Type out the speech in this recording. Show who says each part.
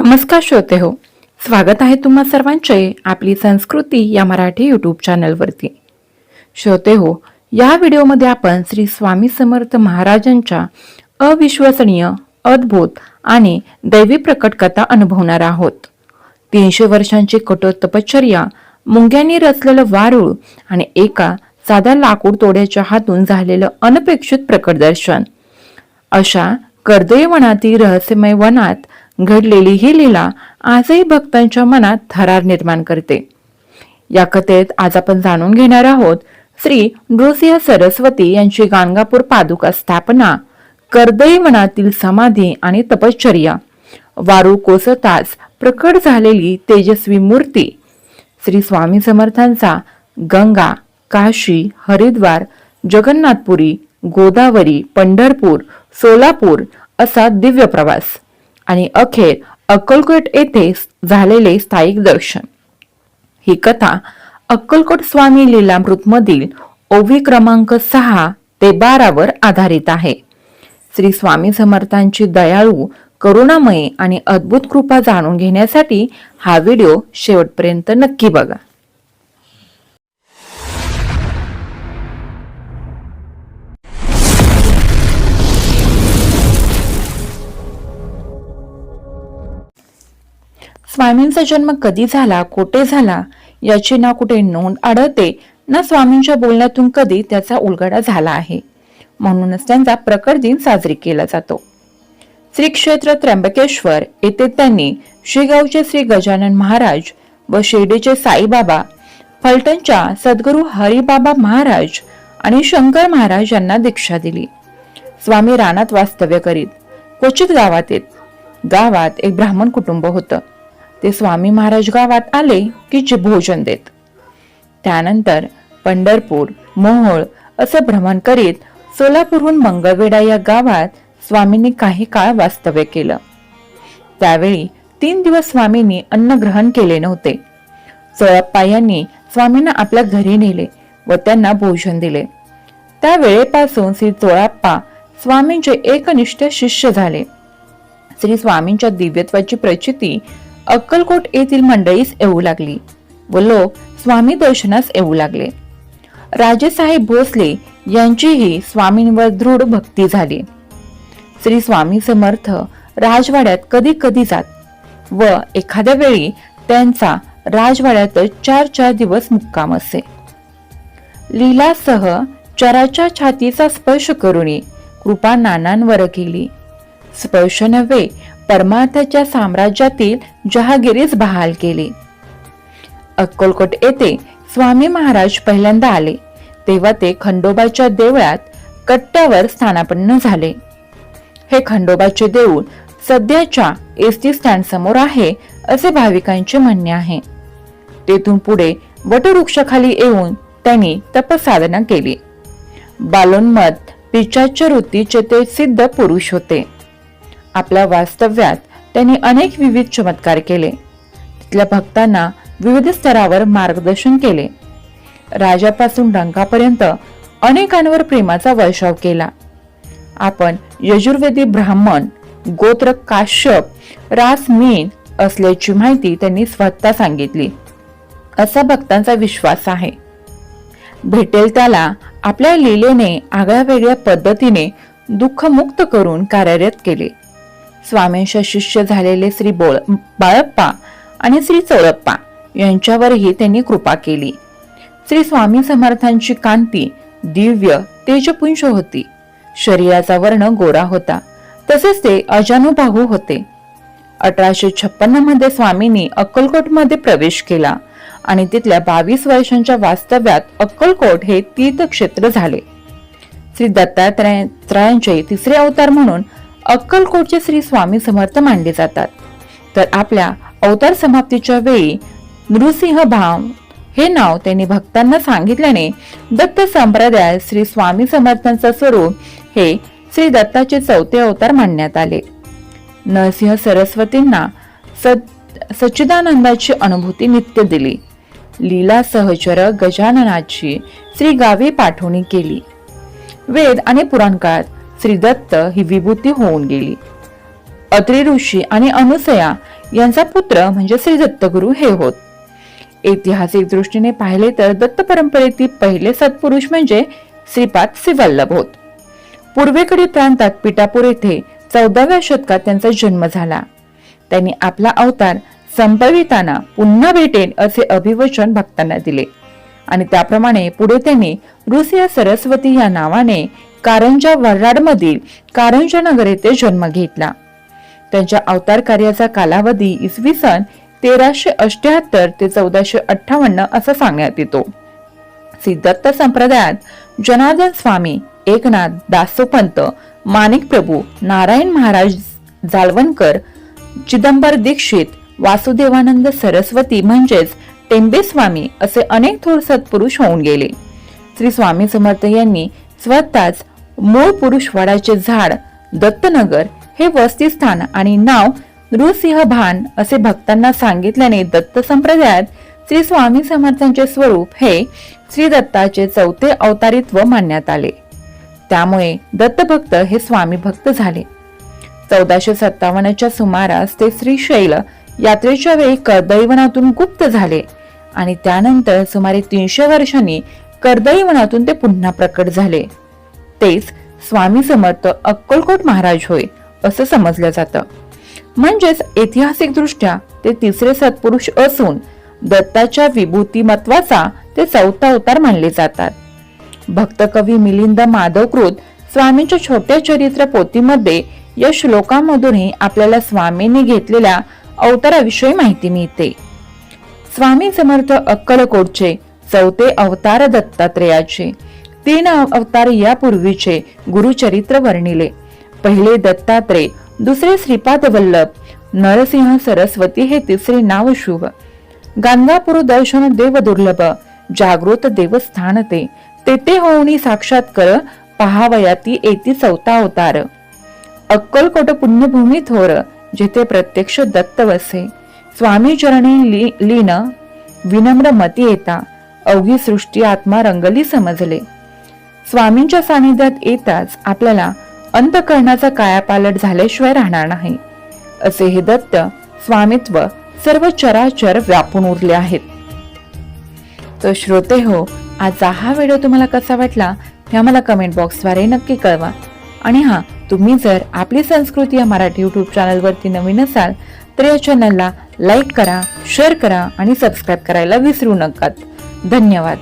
Speaker 1: नमस्कार श्रोते हो. स्वागत आहे तुम्हा सर्वांचे आपली संस्कृती या मराठी यूट्यूब चॅनलवरती श्रोते हो या व्हिडिओमध्ये आपण श्री स्वामी समर्थ महाराजांच्या अविश्वसनीय अद्भुत आणि दैवी प्रकट कथा अनुभवणार आहोत. तीनशे वर्षांची कठोर तपश्चर्या मुंग्यांनी रचलेलं वारूळ आणि एका साध्या लाकूड तोड्याच्या हातून झालेलं अनपेक्षित प्रकट दर्शन. अशा कर्दयवनातील रहस्यमय वनात घडलेली ही लीला आजही भक्तांच्या मनात थरार निर्माण करते. या कथेत आज आपण जाणून घेणार आहोत श्री नृसिंह सरस्वती यांची गाणगापूर पादुका स्थापना कर्दई मनातील समाधी आणि तपश्चर्या वारू कोसतास प्रकट झालेली तेजस्वी मूर्ती श्री स्वामी समर्थांचा गंगा काशी हरिद्वार जगन्नाथपुरी गोदावरी पंढरपूर सोलापूर असा दिव्य प्रवास. आणि अखेर अक्कलकोट येथे झालेले स्थायिक दर्शन. ही कथा अक्कलकोट स्वामी लीलामृतमधील ओवी क्रमांक सहा ते बारावर आधारित आहे. श्री स्वामी समर्थांची दयाळू करुणामयी आणि अद्भुत कृपा जाणून घेण्यासाठी हा व्हिडिओ शेवटपर्यंत नक्की बघा. स्वामींचा जन्म कधी झाला कोठे झाला याची ना कुठे नोंद आढळते ना स्वामींच्या बोलण्यातून कधी त्याचा उलगडा झाला आहे. म्हणूनच त्यांचा प्रकट दिन साजरी केला जातो. श्री क्षेत्र त्र्यंबकेश्वर येथे त्यांनी श्रीगावचे श्री गजानन महाराज व शिर्डीचे साईबाबा फलटणच्या सद्गुरू हरिबाबा महाराज आणि शंकर महाराज यांना दीक्षा दिली. स्वामी रानात वास्तव्य करीत क्वचित गावात येत. गावात एक ब्राह्मण कुटुंब होतं. ते स्वामी महाराज गावात आले की जे भोजन देत. त्यानंतर पंढरपूर मोहोळ असं भ्रमण करीत सोलापूरहून मंगळवेढा या गावात स्वामींनी काही काळ वास्तव्य केलं. त्यावेळी तीन दिवस स्वामींनी अन्न ग्रहण केले नव्हते. सोळप्पा यांनी स्वामींना आपल्या घरी नेले व त्यांना भोजन दिले. त्या वेळेपासून श्री चोळाप्पा स्वामींचे एकनिष्ठ शिष्य झाले. श्री स्वामींच्या दिव्यत्वाची प्रचिती अक्कलकोट येथील मंडळीस येऊ लागली व लोक स्वामी दर्शनास येऊ लागले. राजेसाहेब भोसले यांचीही स्वामींवर दृढ भक्ती झाली. श्री स्वामी समर्थ राजवाड्यात कधी कधी जात व एखाद्या वेळी त्यांचा राजवाड्यातच चार चार दिवस मुक्काम असे. लीलासह चराच्या छातीचा स्पर्श करुणी कृपा नानांवर केली. स्पर्श नव्हे परमार्थाच्या साम्राज्यातील जहागिरीस बहाल केली. अक्कलकोट येथे स्वामी महाराज पहिल्यांदा आले तेव्हा ते खंडोबाच्या देवळात कट्ट्यावर स्थानापन्न झाले. हे खंडोबाचे देऊळ सध्याच्या एस टी स्टँड समोर आहे असे भाविकांचे म्हणणे आहे. तेथून पुढे वटवृक्षाखाली येऊन त्यांनी तपसाधना केली. बालोन्मत पिचाच्या वृत्तीचे ते सिद्ध पुरुष होते. आपल्या वास्तव्यात त्यांनी अनेक विविध चमत्कार केले. तिथल्या भक्तांना विविध स्तरावर मार्गदर्शन केले. राजापासून डंकापर्यंत अनेकांवर प्रेमाचा वर्षाव केला. आपण यजुर्वेदी ब्राह्मण गोत्र काश्यप रास मीन असल्याची माहिती त्यांनी स्वतः सांगितली. असा भक्तांचा विश्वास आहे. भेटेल त्याला आपल्या लीलेने आगळ्या वेगळ्या पद्धतीने दुःखमुक्त करून कार्यरत केले. स्वामींच्या शिष्य झालेले श्री बोळ बाळप्पा आणि श्री चोळप्पा यांच्यावरही त्यांनी कृपा केली. श्री स्वामी समर्थांची कांती दिव्य तेजपुंज होती. शरीराचा वर्ण गोरा होता. तसेच ते अजानुबाहू होते. अठराशे छप्पन्नमध्ये स्वामींनी अक्कलकोटमध्ये प्रवेश केला आणि तिथल्या बावीस वर्षांच्या वास्तव्यात अक्कलकोट हे तीर्थक्षेत्र झाले. श्री दत्तात्रयांचे तिसरे अवतार म्हणून अक्कलकोटचे श्री स्वामी समर्थ मानले जातात. तर आपल्या अवतार समाप्तीच्या वेळी नृसिंह भाव हे नाव त्यांनी भक्तांना सांगितल्याने दत्त संप्रदायात श्री स्वामी समर्थांचं स्वरूप हे श्री दत्ताचे चौथे अवतार मानण्यात आले. नरसिंह सरस्वतींना सद सच्चिदानंदाची अनुभूती नित्य दिली. लीला सहचर गजाननाची श्री गावी पाठवणी केली. वेद आणि पुराण श्रीदत्त ही विभूती होऊन गेली. अत्रि ऋषी आणि अनुसया यांचा पुत्र म्हणजे श्री दत्तगुरु हे होत. ऐतिहासिक दृष्टीने पाहिले तर दत्त परंपरेतील पहिले सत्पुरुष म्हणजे श्रीपाद श्रीवल्लभ होत. पूर्वेकडील प्रांतात पिठापूर येथे चौदाव्या शतकात त्यांचा जन्म झाला. त्यांनी आपला अवतार संपविताना पुन्हा भेटेन असे अभिवचन भक्तांना दिले. आणि त्याप्रमाणे पुढे त्यांनी रुसिया सरस्वती या नावाने कारंजा वऱ्हाडमधील कारंजा नगर येथे जन्म घेतला. त्यांच्या अवतार कार्याचा कालावधी इसवी सन तेराशे अष्ट्याहत्तर ते चौदाशे अठ्ठावन्न असा सांगण्यात येतो. सिद्धत्त संप्रदायात जनार्दन स्वामी एकनाथ दासोपंत माणिक प्रभू नारायण महाराज जालवणकर चिदंबर दीक्षित वासुदेवानंद सरस्वती म्हणजेच टेंबे स्वामी असे अनेक थोर सत्पुरुष होऊन गेले. श्री स्वामी समर्थ यांनी स्वतःच मूळ पुरुषवाडाचे झाड दत्तनगर हे वस्तीस्थान आणि नाव नृसिंह भान असे भक्तांना सांगितल्याने दत्त संप्रदायात श्री स्वामी समर्थांचे स्वरूप हे श्री दत्ताचे चौथे अवतारित्व मानण्यात आले. त्यामुळे दत्तभक्त हे स्वामी भक्त झाले. चौदाशे सत्तावन्नच्या सुमारास ते श्रीशैल यात्रेच्या वेळी कर्दैवनातून गुप्त झाले आणि त्यानंतर सुमारे तीनशे वर्षांनी कर्दैवनातून ते पुन्हा प्रकट झाले. तेच स्वामी समर्थ अक्कलकोट महाराज होय असं समजलं जातं. म्हणजेच ऐतिहासिक दृष्ट्या ते तिसरे सत्पुरुष असून दत्ताच्या विभूतिमत्वाचा ते चौथा अवतार मानले जातात. भक्त कवी मिलिंद माधवकृत स्वामींच्या छोट्या चरित्र पोथीमध्ये या श्लोकामधूनही आपल्याला स्वामींनी घेतलेल्या अवताराविषयी माहिती मिळते. स्वामी समर्थ अक्कलकोटचे चौथे अवतार दत्तात्रेयाचे तीन अवतार यापूर्वीचे गुरुचरित्र वर्णिले. पहिले दत्तात्रेय दुसरे श्रीपाद वल्लभ नरसिंह सरस्वती हे तिसरे नाव शुभ. गांगापूर दर्शन देव दुर्लभ जागृत देवस्थान ते. तेथे होऊनी साक्षात्कार पहावयाती येती चौथा अवतार. अक्कलकोट पुण्यभूमी थोर जिथे प्रत्यक्ष दत्त वसे स्वामी चरणी ली- लीन विनम्र मती येता. अवघी सृष्टी आत्मा रंगली समजले. स्वामींच्या सानिध्यात येताच आपल्याला अंतकरणाचा कायापालट झाल्याशिवाय राहणार नाही. असे हे दत्त स्वामित्व सर्व चराचर व्यापून उरले आहेत. तर श्रोते हो आजचा हा व्हिडिओ तुम्हाला कसा वाटला हे आम्हाला कमेंट बॉक्सद्वारे नक्की कळवा. आणि हा तुम्ही जर आपली संस्कृती या मराठी यूट्यूब चॅनलवरती नवीन असाल तर या चॅनलला लाईक करा शेअर करा आणि सबस्क्राईब करायला विसरू नका. धन्यवाद.